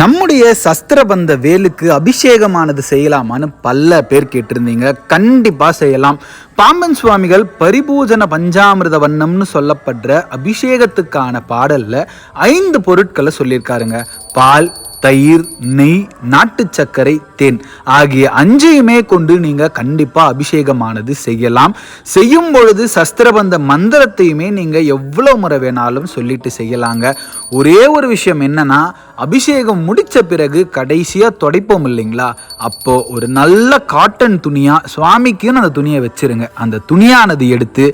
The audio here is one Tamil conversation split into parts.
நம்முடைய சஸ்திரபந்த வேலுக்கு அபிஷேகமானது செய்யலாமான்னு பல பேர் கேட்டிருந்தீங்க. கண்டிப்பாக செய்யலாம். பாம்பன் சுவாமிகள் பரிபூஜன பஞ்சாமிரத வண்ணம்னு சொல்லப்படுற அபிஷேகத்துக்கான பாடலில் ஐந்து பொருட்களை சொல்லியிருக்காருங்க. பால் தயிர் நெய் நாட்டு சர்க்கரை தேன் ஆகிய அஞ்சையுமே கொண்டு நீங்க கண்டிப்பா அபிஷேகமானது செய்யலாம். செய்யும் பொழுது சஸ்திரபந்த மந்திரத்தையுமே நீங்க எவ்வளவு முறை வேணாலும் சொல்லிட்டு செய்யலாங்க. ஒரே ஒரு விஷயம் என்னன்னா அபிஷேகம் முடிச்ச பிறகு கடைசியா துடைப்போம் இல்லைங்களா? அப்போ ஒரு நல்ல காட்டன் துணியா சுவாமிக்குன்னு அந்த துணியை வச்சிருங்க. அந்த துணியானது எடுத்து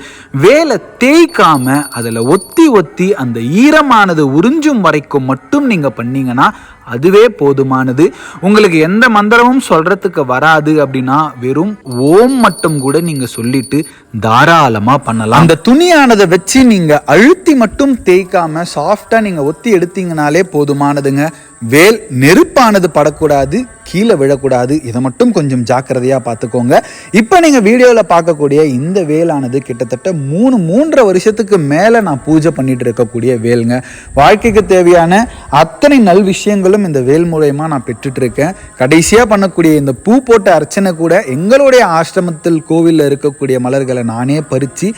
வேலை தேய்க்காம அதில் ஒத்தி ஒத்தி அந்த ஈரமானது உறிஞ்சும் வரைக்கும் மட்டும் நீங்க பண்ணீங்கன்னா அதுவே போதுமானது. உங்களுக்கு எந்த மந்திரமும் சொல்றதுக்கு வராது அப்படின்னா வெறும் ஓம் மட்டும் கூட நீங்க சொல்லிட்டு தாராளமா பண்ணலாம். அந்த துணியானதை வச்சு நீங்க அழுத்தி மட்டும் தேய்க்காம சாஃப்டா நீங்க ஒத்தி எடுத்தீங்கனாலே போதுமானதுங்க. வேல் நெருப்பானது படக்கூடாது. கீழே விழக்கூடாது. இதை மட்டும் கொஞ்சம் ஜாக்கிரதையாக பார்த்துக்கோங்க. இப்போ நீங்கள் வீடியோவில் பார்க்கக்கூடிய இந்த வேலானது கிட்டத்தட்ட மூணு மூன்றரை வருஷத்துக்கு மேலே நான் பூஜை பண்ணிட்டு இருக்கக்கூடிய வேலுங்க. வாழ்க்கைக்கு தேவையான அத்தனை நல் விஷயங்களும் இந்த வேல் மூலயமா நான் பெற்றுட்டு இருக்கேன் கடைசியாக பண்ணக்கூடிய இந்த பூ போட்ட அர்ச்சனை கூட எங்களுடைய ஆசிரமத்தில் கோவிலில் இருக்கக்கூடிய மலர்களை நானே பறித்து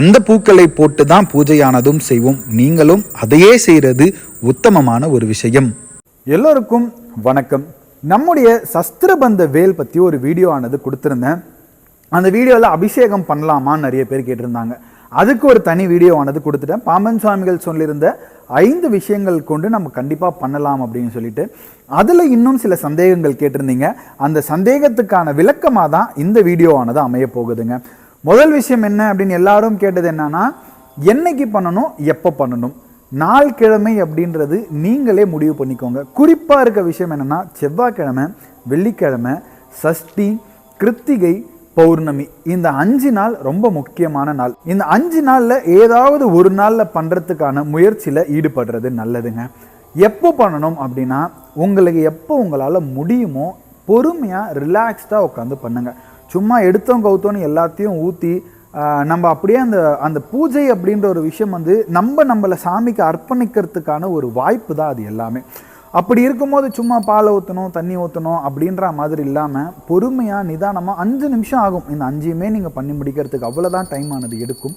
அந்த பூக்களை போட்டு தான் பூஜையானதும் செய்வோம். நீங்களும் அதையே செய்கிறது உத்தமமான ஒரு விஷயம். எல்லோருக்கும் வணக்கம். நம்முடைய சஸ்திரபந்த வேல் பற்றி ஒரு வீடியோ ஆனது கொடுத்துருந்தேன். அந்த வீடியோவில் அபிஷேகம் பண்ணலாமான்னு நிறைய பேர் கேட்டிருந்தாங்க. அதுக்கு ஒரு தனி வீடியோ ஆனது கொடுத்துட்டேன். பாம்பன் சுவாமிகள் சொல்லியிருந்த ஐந்து விஷயங்கள் கொண்டு நம்ம கண்டிப்பாக பண்ணலாம் அப்படின்னு சொல்லிட்டு அதில் இன்னும் சில சந்தேகங்கள் கேட்டிருந்தீங்க. அந்த சந்தேகத்துக்கான விளக்கமாக தான் இந்த வீடியோ ஆனது அமைய போகுதுங்க. முதல் விஷயம் என்ன அப்படின்னு எல்லாரும் கேட்டது என்னன்னா என்னைக்கு பண்ணணும் எப்போ பண்ணணும்? நாள் கிழமை அப்படின்றது நீங்களே முடிவு பண்ணிக்கோங்க. குறிப்பாக இருக்க விஷயம் என்னென்னா செவ்வாய்க்கிழமை வெள்ளிக்கிழமை சஷ்டி கிருத்திகை பௌர்ணமி இந்த அஞ்சு நாள் ரொம்ப முக்கியமான நாள். இந்த அஞ்சு நாளில் ஏதாவது ஒரு நாளில் பண்ணுறதுக்கான முயற்சியில் ஈடுபடுறது நல்லதுங்க. எப்போ பண்ணணும் அப்படின்னா உங்களுக்கு எப்போ உங்களால் முடியுமோ பொறுமையாக ரிலாக்ஸ்டாக உட்காந்து பண்ணுங்கள் சும்மா எடுத்தோம் கவுத்தோன்னு எல்லாத்தையும் ஊற்றி நம்ம அப்படியே அந்த அந்த பூஜை அப்படின்ற ஒரு விஷயம் வந்து நம்ம நம்மளை சாமிக்கு அர்ப்பணிக்கிறதுக்கான ஒரு வாய்ப்பு தான் அது எல்லாமே. அப்படி இருக்கும்போது சும்மா பால் ஊற்றணும் தண்ணி ஊற்றணும் அப்படின்ற மாதிரி இல்லாமல் பொறுமையாக நிதானமாக அஞ்சு நிமிஷம் ஆகும். இந்த அஞ்சையுமே நீங்கள் பண்ணி முடிக்கிறதுக்கு அவ்வளோதான் டைம் ஆனது எடுக்கும்.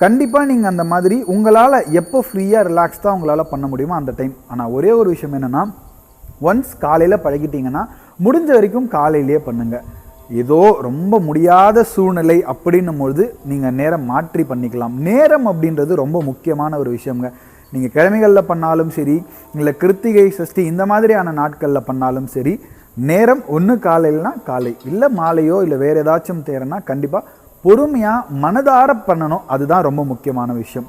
கண்டிப்பாக நீங்கள் அந்த மாதிரி உங்களால் எப்போ ஃப்ரீயாக ரிலாக்ஸ்டாக உங்களால் பண்ண முடியுமோ அந்த டைம் ஆனால் ஒரே ஒரு விஷயம் என்னென்னா ஒன்ஸ் காலையில் பழகிட்டீங்கன்னா முடிஞ்ச வரைக்கும் காலையிலேயே பண்ணுங்கள் ஏதோ ரொம்ப முடியாத சூழ்நிலை அப்படின்னும் பொழுது நீங்கள் நேரம் மாற்றி பண்ணிக்கலாம். நேரம் அப்படின்றது ரொம்ப முக்கியமான ஒரு விஷயங்க நீங்கள் கிழமைகளில் பண்ணாலும் சரி இல்லை கிருத்திகை சஷ்டி இந்த மாதிரியான நாட்களில் பண்ணாலும் சரி நேரம் ஒன்று காலையில்னா காலை இல்லை மாலையோ இல்லை வேறு ஏதாச்சும் தேரனா கண்டிப்பாக பொறுமையாக மனதார பண்ணணும். அதுதான் ரொம்ப முக்கியமான விஷயம்.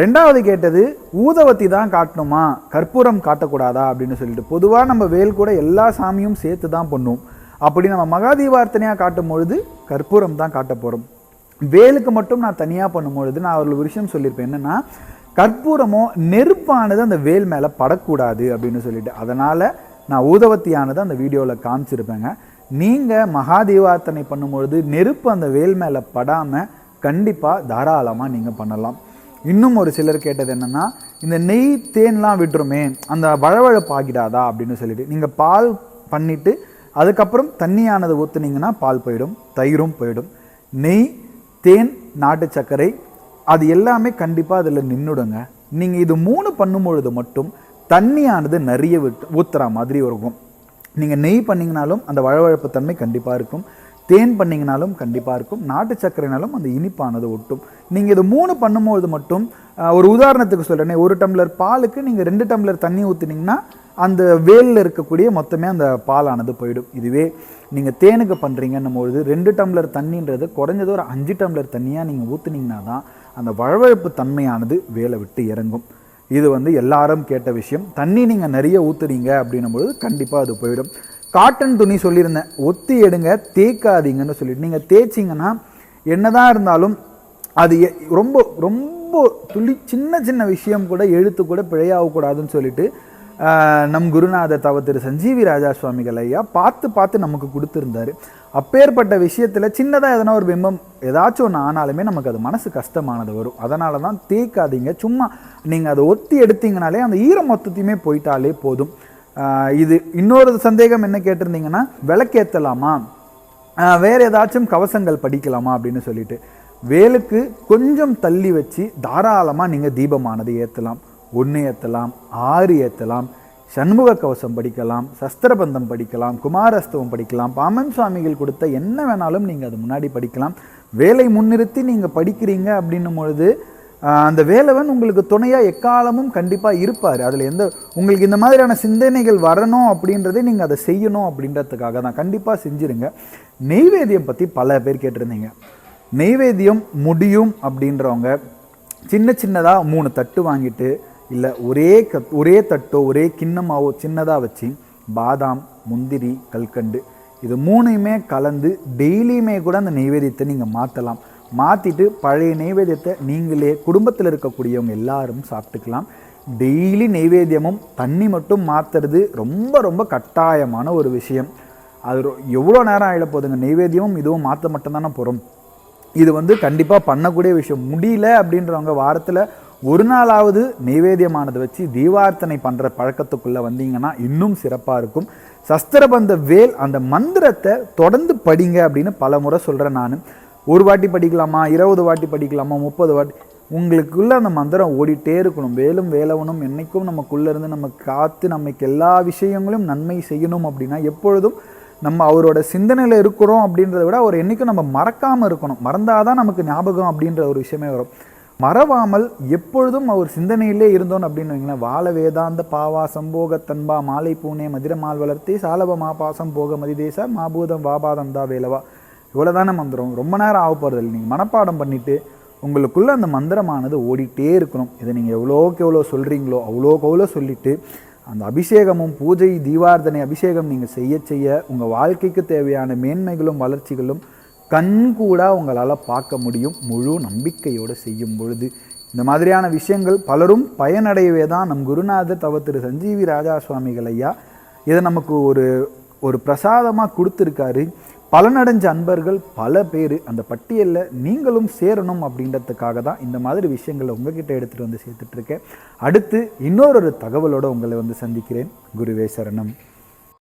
ரெண்டாவது கேட்டது ஊதவத்தி தான் காட்டணுமா? கற்பூரம் காட்டக்கூடாதா? அப்படின்னு சொல்லிட்டு பொதுவாக நம்ம வேல் கூட எல்லா சாமியும் சேர்த்து தான் பண்ணுவோம். அப்படி நம்ம மகாதீபார்த்தனையாக காட்டும் பொழுது கற்பூரம் தான் காட்ட போகிறோம் வேலுக்கு மட்டும் நான் தனியாக பண்ணும்பொழுது நான் ஒரு விஷயம் சொல்லியிருப்பேன். என்னென்னா கற்பூரமோ நெருப்பானது அந்த வேல் மேலே படக்கூடாது அப்படின்னு சொல்லிட்டு. அதனால் நான் ஊதவத்தியானது அந்த வீடியோவில் காமிச்சிருப்பேங்க. நீங்கள் மகாதீபார்த்தனை பண்ணும்பொழுது நெருப்பு அந்த வேல் மேலே படாமல் கண்டிப்பாக தாராளமாக நீங்கள் பண்ணலாம். இன்னும் ஒரு சிலர் கேட்டது என்னென்னா இந்த நெய் தேன்லாம் விட்டுருமே அந்த வழவழப்பாகிடாதா அப்படின்னு சொல்லிட்டு. நீங்கள் பால் பண்ணிவிட்டு அதுக்கப்புறம் தண்ணியானது ஊற்றுனீங்கன்னா பால் போயிடும் தயிரும் போயிடும். நெய் தேன் நாட்டு சர்க்கரை அது எல்லாமே கண்டிப்பாக அதில் நின்றுடுங்க நீங்கள் இது மூணு பண்ணும்பொழுது மட்டும் தண்ணியானது நிறைய விட்டு ஊற்றுற மாதிரி இருக்கும். நீங்கள் நெய் பண்ணிங்கனாலும் அந்த வழவழப்பு தன்மை கண்டிப்பாக இருக்கும். தேன் பண்ணிங்கனாலும் கண்டிப்பாக இருக்கும். நாட்டு சர்க்கரைனாலும் அந்த இனிப்பானது ஒட்டும். நீங்கள் இது மூணு பண்ணும்பொழுது மட்டும் ஒரு உதாரணத்துக்கு சொல்கிறேனே ஒரு டம்ளர் பாலுக்கு நீங்கள் ரெண்டு டம்ளர் தண்ணி ஊற்றுனீங்கன்னா அந்த வேலில் இருக்கக்கூடிய மொத்தமே அந்த பாலானது போயிடும். இதுவே நீங்கள் தேனுக்கு பண்ணுறீங்கன்னும் பொழுது ரெண்டு டம்ளர் தண்ணின்றது குறைஞ்சது ஒரு அஞ்சு டம்ளர் தண்ணியாக நீங்கள் ஊற்றுனீங்கன்னா தான் அந்த வழவழப்பு தன்மையானது வேலை விட்டு இறங்கும். இது வந்து எல்லாரும் கேட்ட விஷயம். தண்ணி நீங்கள் நிறைய ஊற்றுறீங்க அப்படின்னும் பொழுது கண்டிப்பாக அது போயிடும். காட்டன் துணி சொல்லியிருந்தேன். ஒத்தி எடுங்க தேய்க்காதீங்கன்னு சொல்லிட்டு. நீங்கள் தேய்ச்சிங்கன்னா என்னதான் இருந்தாலும் அது எ- ரொம்ப ரொம்ப துளி சின்ன சின்ன விஷயம் கூட எழுத்து கூட பிழையாகக்கூடாதுன்னு சொல்லிட்டு நம் குருநாதர் தவ திரு சஞ்சீவி ராஜா சுவாமிகள் ஐயா பார்த்து பார்த்து நமக்கு கொடுத்துருந்தாரு. அப்பேற்பட்ட விஷயத்தில் சின்னதாக எதனா ஒரு பிம்பம் ஏதாச்சும் ஒன்று ஆனாலுமே நமக்கு அது மனசு கஷ்டமானது வரும். அதனால தான் தேய்க்காதீங்க. சும்மா நீங்கள் அதை ஒத்தி எடுத்தீங்கனாலே அந்த ஈரம் மொத்தத்தையுமே போயிட்டாலே போதும். இது இன்னொரு சந்தேகம் என்ன கேட்டிருந்தீங்கன்னா விளக்கேற்றலாமா வேறு ஏதாச்சும் கவசங்கள் படிக்கலாமா அப்படின்னு சொல்லிட்டு. வேலுக்கு கொஞ்சம் தள்ளி வச்சு தாராளமாக நீங்கள் தீபமானது ஏற்றலாம் ஒன்று ஏற்றலாம் ஆறு ஏற்றலாம் சண்முக கவசம் படிக்கலாம் சஸ்திரபந்தம் படிக்கலாம் குமாரஸ்தவம் படிக்கலாம் பாமன் சுவாமிகள் கொடுத்த என்ன வேணாலும் நீங்கள் அது முன்னாடி படிக்கலாம். வேலை முன்னிறுத்தி நீங்கள் படிக்கிறீங்க அப்படின்னும் பொழுது அந்த வேலவன் உங்களுக்கு துணையாக எக்காலமும் கண்டிப்பாக இருப்பார். அதில் எந்த உங்களுக்கு இந்த மாதிரியான சிந்தனைகள் வரணும் அப்படின்றதே நீங்கள் அதை செய்யணும் அப்படின்றதுக்காக தான். கண்டிப்பாக செஞ்சுருங்க. நெய்வேத்தியம் பற்றி பல பேர் கேட்டிருந்தீங்க. நெய்வேத்தியம் முடியும் அப்படின்றவங்க சின்ன சின்னதாக மூணு தட்டு வாங்கிட்டு இல்லை ஒரே க ஒரே தட்டோ ஒரே கிண்ணமாவோ சின்னதாக வச்சு பாதாம் முந்திரி கல்கண்டு இது மூணையுமே கலந்து டெய்லியுமே கூட அந்த நெய்வேத்தியத்தை நீங்கள் மாற்றலாம் மாற்றிட்டு பழைய நெய்வேத்தியத்தை நீங்களே குடும்பத்தில் இருக்கக்கூடியவங்க எல்லாரும் சாப்பிட்டுக்கலாம். டெய்லி நெய்வேத்தியமும் தண்ணி மட்டும் மாற்றுறது ரொம்ப ரொம்ப கட்டாயமான ஒரு விஷயம். அது எவ்வளோ நேரம் ஆகிட போகுதுங்க? நெய்வேத்தியமும் இதுவும் மாற்ற மட்டும்தானே போகிறோம் இது வந்து கண்டிப்பாக பண்ணக்கூடிய விஷயம். முடியல அப்படின்றவங்க வாரத்தில் ஒரு நாளாவது நைவேத்தியமானது வச்சு தீபார்த்தனை பண்ணுற பழக்கத்துக்குள்ளே வந்தீங்கன்னா இன்னும் சிறப்பாக இருக்கும். சஸ்திரபந்த வேல் அந்த மந்திரத்தை தொடர்ந்து படிங்க அப்படின்னு பல முறை சொல்கிறேன் நான். ஒரு வாட்டி படிக்கலாமா? இருபது வாட்டி படிக்கலாமா? முப்பது வாட்டி உங்களுக்குள்ள அந்த மந்திரம் ஓடிட்டே இருக்கணும். வேலும் வேலவனும் என்னைக்கும் நமக்குள்ள இருந்து நம்ம காத்து நமக்கு எல்லா விஷயங்களும் நன்மை செய்யணும் அப்படின்னா எப்பொழுதும் நம்ம அவரோட சிந்தனையில் இருக்கிறோம் அப்படின்றத விட அவர் என்றைக்கும் நம்ம மறக்காமல் இருக்கணும். மறந்தாதான் நமக்கு ஞாபகம் அப்படின்ற ஒரு விஷயமே வரும். மறவாமல் எப்பொழுதும் அவர் சிந்தனையிலே இருந்தோம் அப்படின்னு வைங்களேன். வாழ வேதாந்த பாவா சம்போக தன்பா மாலை பூனே மதிரமால் வளர்த்தி சாலப மாபாசம் போக மதிதேச மாபூதம் வாபாதம் தா வேலவா. இவ்வளோதானே மந்திரம். ரொம்ப நேரம் ஆக போகிறது இல்லை நீங்கள் மனப்பாடம் பண்ணிவிட்டு உங்களுக்குள்ளே அந்த மந்திரமானது ஓடிட்டே இருக்கணும். இதை நீங்கள் எவ்வளோக்கு எவ்வளோ சொல்கிறீங்களோ அவ்வளோக்கு அவ்வளோ சொல்லிவிட்டு அந்த அபிஷேகமும் பூஜை தீவார்த்தனை அபிஷேகம் நீங்கள் செய்ய செய்ய உங்கள் வாழ்க்கைக்கு தேவையான மேன்மைகளும் வளர்ச்சிகளும் கண்கூடாக உங்களால் பார்க்க முடியும் முழு நம்பிக்கையோடு செய்யும் பொழுது. இந்த மாதிரியான விஷயங்கள் பலரும் பயனடையவே தான் நம் குருநாதர் தவ திரு சஞ்சீவி ராஜா சுவாமிகள் ஐயா. இதை நமக்கு ஒரு ஒரு பிரசாதமாக கொடுத்துருக்காரு. பலனடைஞ்ச அன்பர்கள் பல பேர் அந்த பட்டியலில் நீங்களும் சேரணும் அப்படின்றதுக்காக தான் இந்த மாதிரி விஷயங்களை உங்ககிட்ட எடுத்துகிட்டு வந்து சேர்த்துட்ருக்கேன் அடுத்து இன்னொரு தகவலோடு உங்களை வந்து சந்திக்கிறேன். குருவே சரணம்.